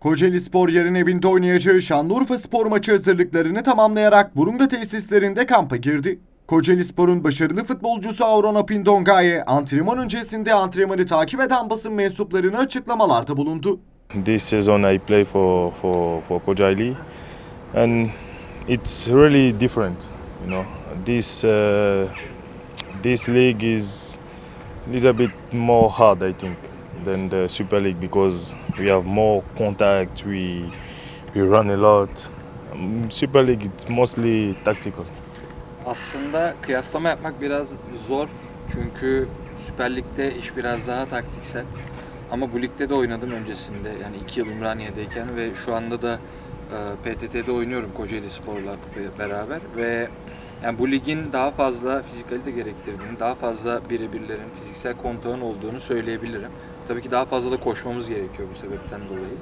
Kocaeli Spor yarın evinde oynayacağı Şanlıurfa Spor maçı hazırlıklarını tamamlayarak Burunga tesislerinde kampa girdi. Kocaeli Spor'un başarılı futbolcusu Aurona Pindongaye antrenman öncesinde antrenmanı takip eden basın mensuplarına açıklamalarda bulundu. This season I play for, for, for Kojaili and it's really different. You know, this uh, this league is a little bit more hard, I think, than the Super League because we have more contact. We we run a lot. Um, Super League it's mostly tactical. Aslında kıyaslama yapmak biraz zor. Çünkü Süper Lig'de iş biraz daha taktiksel. Ama bu ligde de oynadım öncesinde. Yani iki yıl Ümraniye'deyken ve şu anda da e, PTT'de oynuyorum Kocaeli Spor'la be- beraber. Ve yani bu ligin daha fazla fizikalite gerektirdiğini, daha fazla birebirlerin, fiziksel kontağın olduğunu söyleyebilirim. Tabii ki daha fazla da koşmamız gerekiyor bu sebepten dolayı.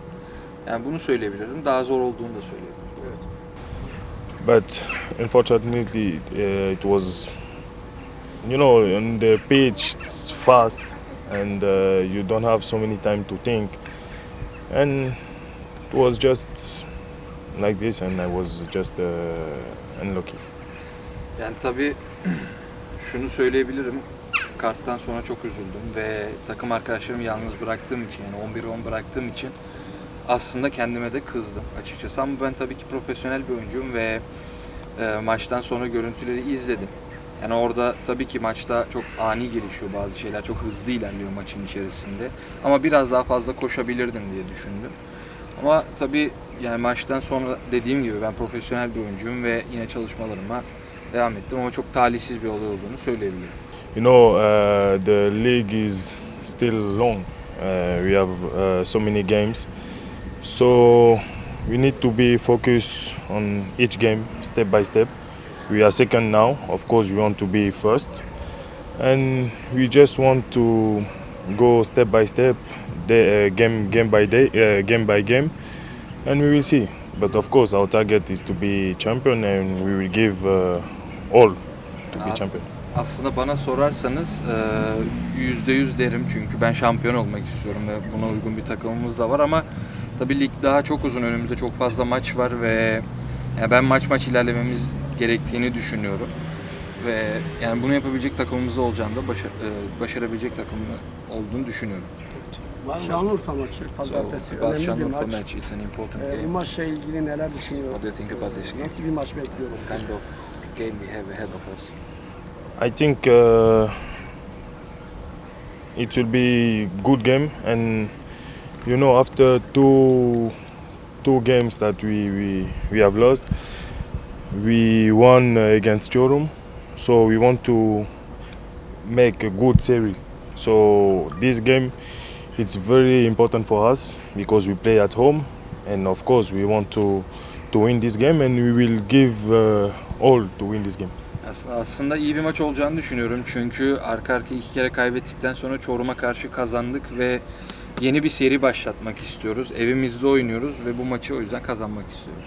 Yani bunu söyleyebilirim. Daha zor olduğunu da söyleyebilirim. but unfortunately uh, it was you know on the pitch it's fast and uh, you don't have so many time to think and it was just like this and i was just uh, unlucky Yani tabii şunu söyleyebilirim. Karttan sonra çok üzüldüm ve takım arkadaşlarımı yalnız bıraktığım için yani 11'e 10 bıraktığım için aslında kendime de kızdım açıkçası. Ama ben tabii ki profesyonel bir oyuncuyum ve e, maçtan sonra görüntüleri izledim. Yani orada tabii ki maçta çok ani gelişiyor bazı şeyler. Çok hızlı ilerliyor maçın içerisinde. Ama biraz daha fazla koşabilirdim diye düşündüm. Ama tabii yani maçtan sonra dediğim gibi ben profesyonel bir oyuncuyum ve yine çalışmalarıma devam ettim ama çok talihsiz bir olay olduğunu söyleyebilirim. you know uh, the league is still long. Uh, we have uh, so many games. So we need to be focused on each game step by step. We are second now. Of course we want to be first. And we just want to go step by step day, uh, game game by day uh, game by game. And we will see. But of course our target is to be champion and we will give uh, all Uh, champion Aslında bana sorarsanız e, yüzde yüz derim çünkü ben şampiyon olmak istiyorum ve buna uygun bir takımımız da var ama tabii lig daha çok uzun önümüzde çok fazla maç var ve yani ben maç maç ilerlememiz gerektiğini düşünüyorum ve yani bunu yapabilecek takımımız olacağını da başa- e, başarabilecek takım olduğunu düşünüyorum. Şanlıurfa maçı So, pazartesi about önemli bir Şanlıurfa maç. match, it's an important Ee, bu game. maçla ilgili neler düşünüyorsunuz? What do you think about this game? Nasıl bir maç bekliyorsunuz? What kind of game we have ahead of us? I think uh, it will be good game, and you know after two two games that we we, we have lost, we won against Chorum, so we want to make a good series. So this game, it's very important for us because we play at home, and of course we want to to win this game, and we will give uh, all to win this game. Aslında, iyi bir maç olacağını düşünüyorum çünkü arka arkaya iki kere kaybettikten sonra Çorum'a karşı kazandık ve yeni bir seri başlatmak istiyoruz. Evimizde oynuyoruz ve bu maçı o yüzden kazanmak istiyoruz.